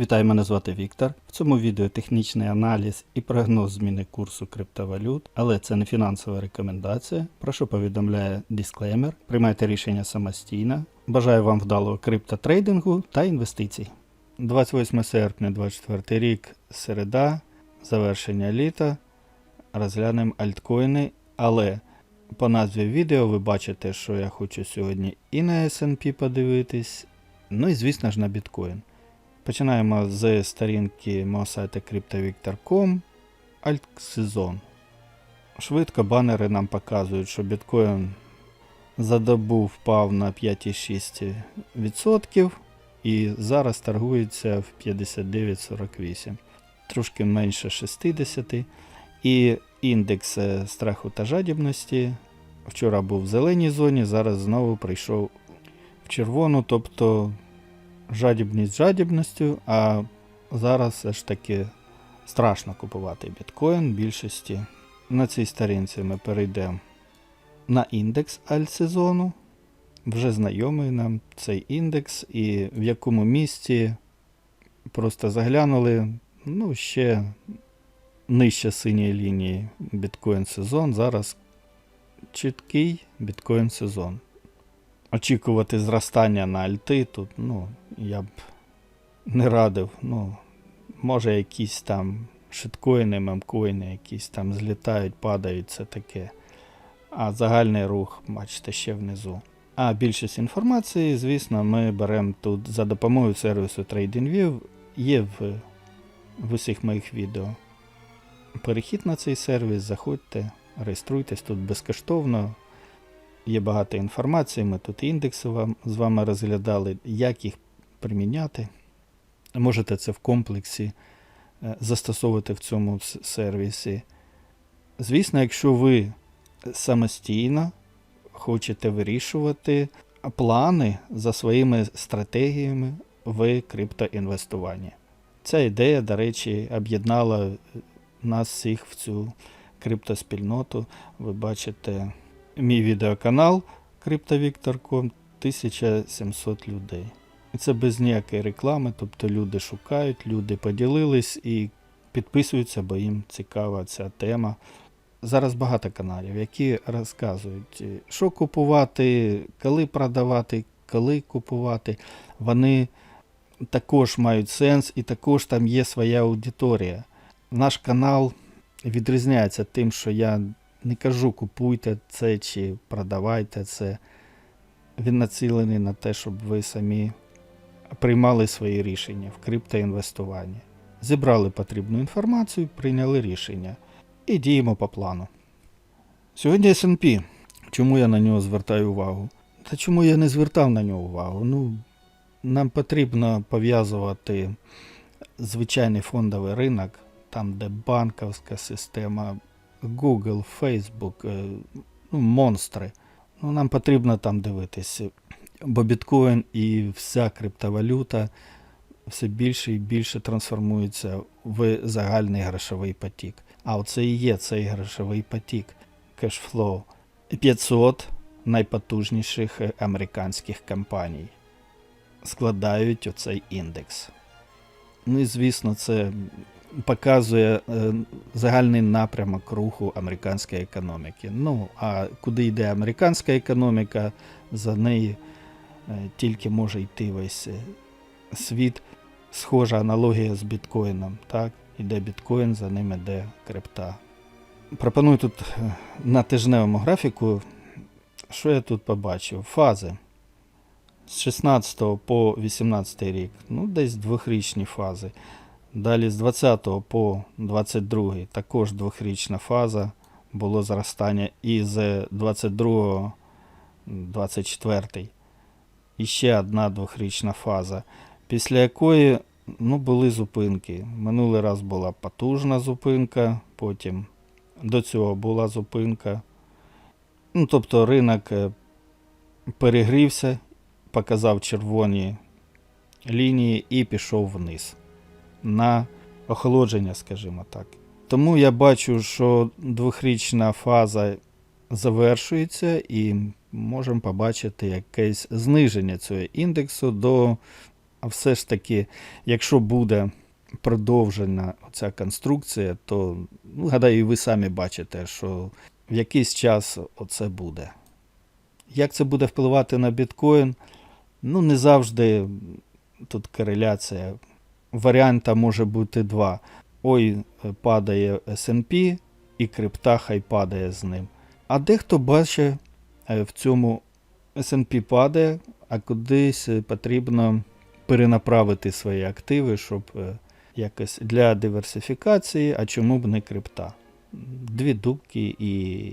Вітаю, мене звати Віктор. В цьому відео технічний аналіз і прогноз зміни курсу криптовалют, але це не фінансова рекомендація. Прошу повідомляє дисклеймер. Приймайте рішення самостійно. Бажаю вам вдалого криптотрейдингу та інвестицій. 28 серпня 24 рік, середа, завершення літа. Розглянемо альткоїни, але по назві відео ви бачите, що я хочу сьогодні і на S&P подивитись, ну і звісно ж на біткоін. Починаємо з сторінки мого сайту CryptoVictor.com Альтсезон. Швидко банери нам показують, що біткоін за добу впав на 5,6% і зараз торгується в 59,48, трошки менше 60. І індекс страху та жадібності вчора був в зеленій зоні, зараз знову прийшов в червону, тобто жадібність жадібністю, а зараз все ж таки страшно купувати біткоін більшості. На цій сторінці ми перейдемо на індекс альтсезону. Вже знайомий нам цей індекс, і в якому місці просто заглянули, ну, ще нижче синьої лінії біткоін сезон. Зараз чіткий біткоін сезон очікувати зростання на альти тут, ну, я б не радив. Ну, може, якісь там шиткоїни, мемкоїни, якісь там злітають, падають, це таке. А загальний рух, бачите, ще внизу. А більшість інформації, звісно, ми беремо тут за допомогою сервісу TradingView. Є в, в усіх моїх відео. Перехід на цей сервіс, заходьте, реєструйтесь тут безкоштовно. Є багато інформації, ми тут індекси вам, з вами розглядали, як їх приміняти. Можете це в комплексі е, застосовувати в цьому сервісі. Звісно, якщо ви самостійно хочете вирішувати плани за своїми стратегіями в криптоінвестуванні. Ця ідея, до речі, об'єднала е, нас всіх в цю криптоспільноту. Ви бачите мій відеоканал CryptoVictor.com 1700 людей. І це без ніякої реклами, тобто люди шукають, люди поділились і підписуються, бо їм цікава ця тема. Зараз багато каналів, які розказують, е, що купувати, коли продавати, коли купувати. Вони також мають сенс і також там є своя аудиторія. Наш канал відрізняється тим, що я не кажу, купуйте це чи продавайте це. Він націлений на те, щоб ви самі приймали свої рішення в криптоінвестуванні. Зібрали потрібну інформацію, прийняли рішення і діємо по плану. Сьогодні SP. Чому я на нього звертаю увагу? Та чому я не звертав на нього увагу? Ну, нам потрібно пов'язувати звичайний фондовий ринок, там, де банківська система, Google, Facebook, е, ну, монстри. Ну, нам потрібно там дивитися. Бо біткоін і вся криптовалюта все більше і більше трансформується в загальний грошовий потік. А оце і є цей грошовий потік, кешфлоу. 500 найпотужніших американських компаній складають оцей індекс. Ну і звісно, це показує е, загальний напрямок руху американської економіки. Ну, а куди йде американська економіка, за нею е, тільки може йти весь е, світ. Схожа аналогія з біткоїном. Так? Іде біткоін, за ним іде крипта. Пропоную тут на тижневому графіку, що я тут побачив? Фази. З 16 по 18 рік, ну, десь двохрічні фази. Далі з 20 по 22 також двохрічна фаза було зростання. І з 22 24 і ще одна двохрічна фаза, після якої ну, були зупинки. Минулий раз була потужна зупинка, потім до цього була зупинка. Ну, тобто ринок е, перегрівся, показав червоні лінії і пішов вниз на охолодження, скажімо так. Тому я бачу, що двохрічна фаза завершується і можемо побачити якесь зниження цього індексу до А все ж таки, якщо буде продовжена ця конструкція, то ну, гадаю, ви самі бачите, що в якийсь час оце буде. Як це буде впливати на біткоін? Ну, не завжди тут кореляція. Варіанта може бути два. Ой, падає SP, і крипта хай падає з ним. А дехто бачить е, в цьому SP падає, а кудись е, потрібно перенаправити свої активи, щоб е, якось для диверсифікації, а чому б не крипта. Дві дубки і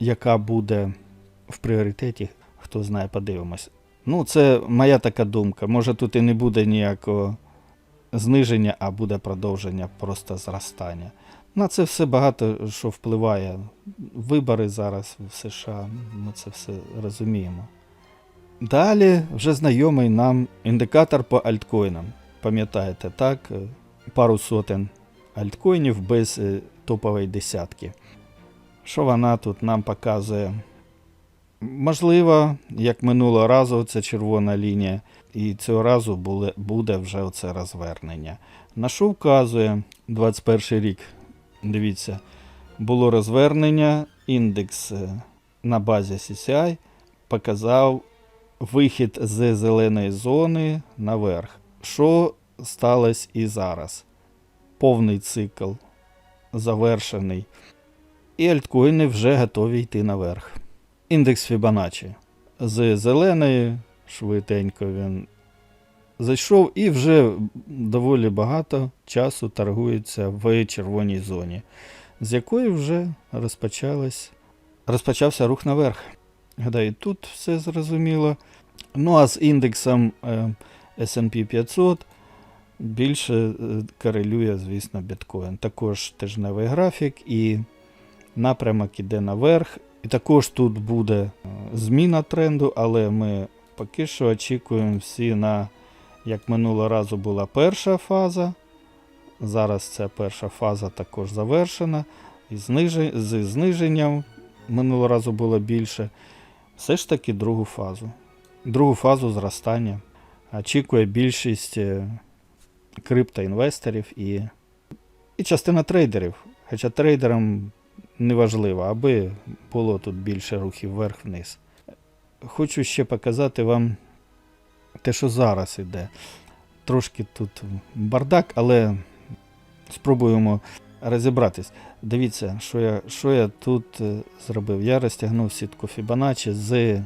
яка буде в пріоритеті, хто знає, подивимось. Ну, це моя така думка. Може тут і не буде ніякого зниження, а буде продовження просто зростання. На це все багато що впливає. Вибори зараз в США, ми це все розуміємо. Далі вже знайомий нам індикатор по альткоїнам. Пам'ятаєте, так? Пару сотень альткоїнів без е, топової десятки. Що вона тут нам показує? Можливо, як минулого разу, це червона лінія, і цього разу буде, вже оце розвернення. На що вказує 21 рік? Дивіться, було розвернення, індекс е, на базі CCI показав вихід з зеленої зони наверх. Що сталося і зараз? Повний цикл завершений. І альткоїни вже готові йти наверх. Індекс Fibonacci. З зеленої швиденько він зайшов і вже доволі багато часу торгується в червоній зоні, з якої вже розпочався рух наверх. Гадаю, тут все зрозуміло. Ну а з індексом е, SP 500 більше е, корелює, звісно, біткоін. Також тижневий графік і напрямок іде наверх. І також тут буде е, зміна тренду, але ми поки що очікуємо всі на, як минулого разу була перша фаза. Зараз ця перша фаза також завершена. І знижи, з зниженням минулого разу було більше. Все ж таки другу фазу. Другу фазу зростання. Очікує більшість е, криптоінвесторів і, і частина трейдерів. Хоча трейдерам не важливо, аби було тут більше рухів вверх-вниз. Хочу ще показати вам те, що зараз іде. Трошки тут бардак, але спробуємо розібратись. Дивіться, що я, що я тут е, зробив. Я розтягнув сітку Fibonacci з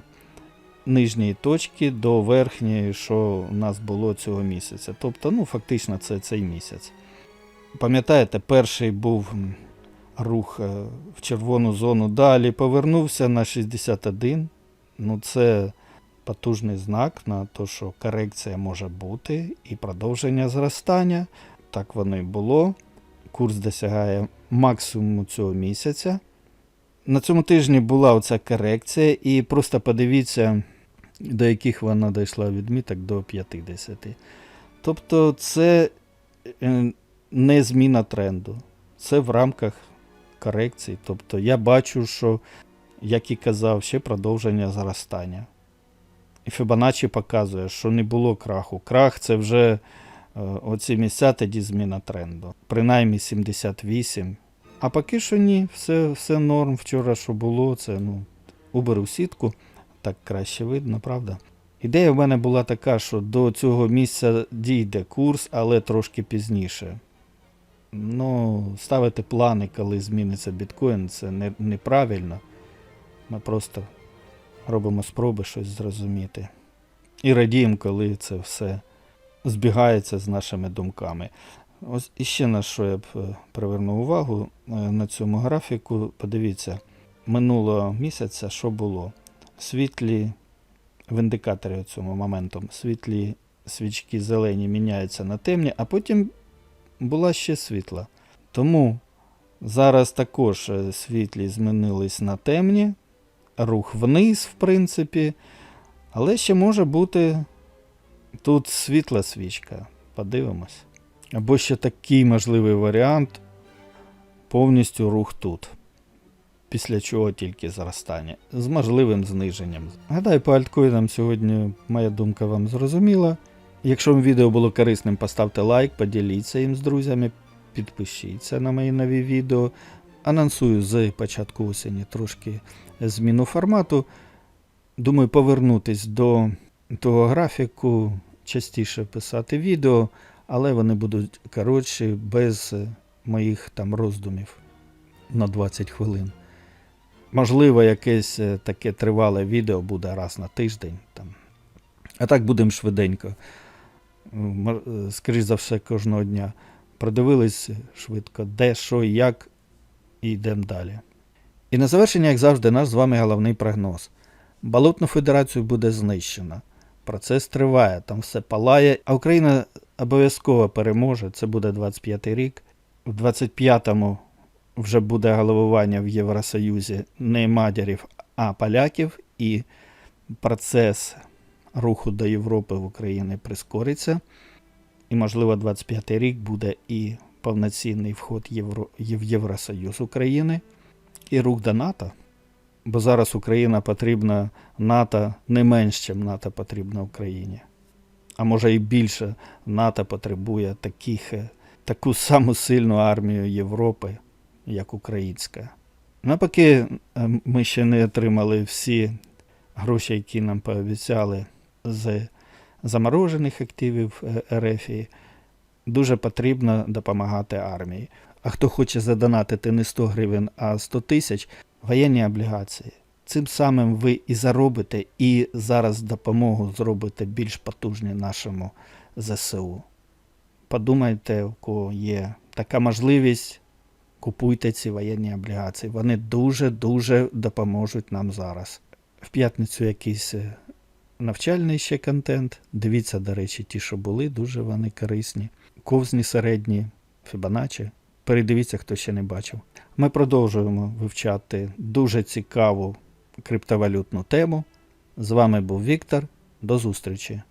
нижньої точки до верхньої, що у нас було цього місяця. Тобто, ну, фактично, це цей місяць. Пам'ятаєте, перший був рух е, в червону зону. Далі повернувся на 61. Ну, це потужний знак на те, що корекція може бути і продовження зростання. Так воно і було. Курс досягає максимуму цього місяця. На цьому тижні була оця корекція, і просто подивіться, до яких вона дійшла відміток до 50. Тобто це е, не зміна тренду. Це в рамках корекції. Тобто я бачу, що, як і казав, ще продовження зростання. І Fibonacci показує, що не було краху. Крах це вже е, оці місця тоді зміна тренду. Принаймні 78. А поки що ні, все, все норм. Вчора що було, це ну, уберу сітку, так краще видно, правда? Ідея в мене була така, що до цього місця дійде курс, але трошки пізніше. Ну, ставити плани, коли зміниться біткоін, це не, неправильно. Ми просто робимо спроби щось зрозуміти. І радіємо, коли це все збігається з нашими думками. Ось іще на що я б е, привернув увагу е, на цьому графіку. Подивіться, минулого місяця що було? Світлі в індикаторі цьому моментом, світлі свічки зелені міняються на темні, а потім була ще світла. Тому зараз також е, світлі змінились на темні, рух вниз, в принципі, але ще може бути тут світла свічка. Подивимось. Або ще такий можливий варіант повністю рух тут. Після чого тільки зростання. З можливим зниженням. Гадаю, по альткоїнам сьогодні моя думка вам зрозуміла. Якщо вам відео було корисним, поставте лайк, поділіться їм з друзями, підпишіться на мої нові відео. Анонсую з початку осені трошки зміну формату. Думаю, повернутись до того графіку, частіше писати відео, але вони будуть коротші, без моїх там роздумів на 20 хвилин. Можливо, якесь е, таке тривале відео буде раз на тиждень. Там. А так будемо швиденько. Е, Скоріш за все, кожного дня. Продивились швидко, де, що як, і йдемо далі. І на завершення, як завжди, наш з вами головний прогноз. Балотну федерацію буде знищено. Процес триває, там все палає, а Україна обов'язково переможе. Це буде 25-й рік. У 25-му вже буде головування в Євросоюзі не мадярів, а поляків, і процес руху до Європи в Україні прискориться. І, можливо, 25-й рік буде і повноцінний вход в Євросоюз України, і рух до НАТО. Бо зараз Україна потрібна НАТО не менш, ніж НАТО потрібна Україні. А може і більше НАТО потребує таких, е, таку саму сильну армію Європи, як українська. Поки е, ми ще не отримали всі гроші, які нам пообіцяли з заморожених активів е, РФ, дуже потрібно допомагати армії. А хто хоче задонатити не 100 гривень, а 100 тисяч, воєнні облігації. Цим самим ви і заробите, і зараз допомогу зробите більш потужні нашому ЗСУ. Подумайте, у кого є така можливість, купуйте ці воєнні облігації. Вони дуже-дуже допоможуть нам зараз. В п'ятницю якийсь е, навчальний ще контент. Дивіться, до речі, ті, що були, дуже вони корисні. Ковзні середні, Фібоначчі. Передивіться, хто ще не бачив. Ми продовжуємо вивчати дуже цікаву криптовалютну тему. З вами був Віктор. До зустрічі!